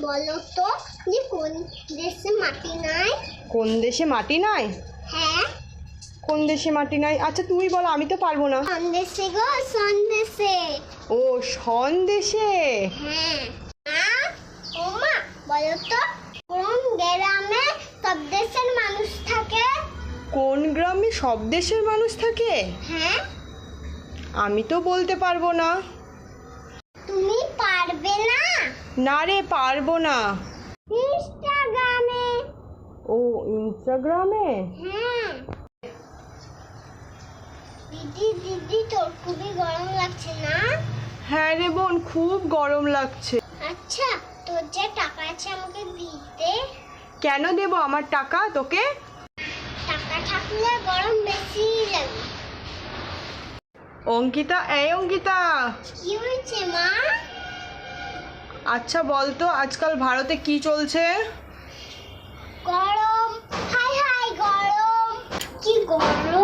বলো তো যে কোন দেশে মাটি নাই? কোন দেশে মাটি নাই? হ্যাঁ। কোন দেশে মাটি নাই? আচ্ছা তুমি বলো আমি তো পারব না। সন্দেশে গো? সন্দেশে ও সন্দেশে হ্যাঁ। মা ও মা বলো তো কোন গ্রামে সব দেশের মানুষ থাকে? কোন গ্রামে সব দেশের মানুষ থাকে? হ্যাঁ। আমি তো বলতে পারব না তুমি পারবে না না রে পারব না। ইনস্টাগ্রামে। ও ইনস্টাগ্রামে? হ্যাঁ। দিদি দিদি তোর খুবই গরম লাগছে না? হ্যাঁ রে বোন খুব গরম লাগছে। আচ্ছা তোর যে টাকা আছে আমাকে দিতে। কেন দেবো? আমার টাকা? তোকে? টাকা থাকলে গরম বেশি লাগে। অঙ্কিতা এই অঙ্কিতা। কি হয়েছে মা? আচ্ছা বলতো আজকাল ভারতে কি চলছে? গরম। হাই হাই গরম। কি গরম?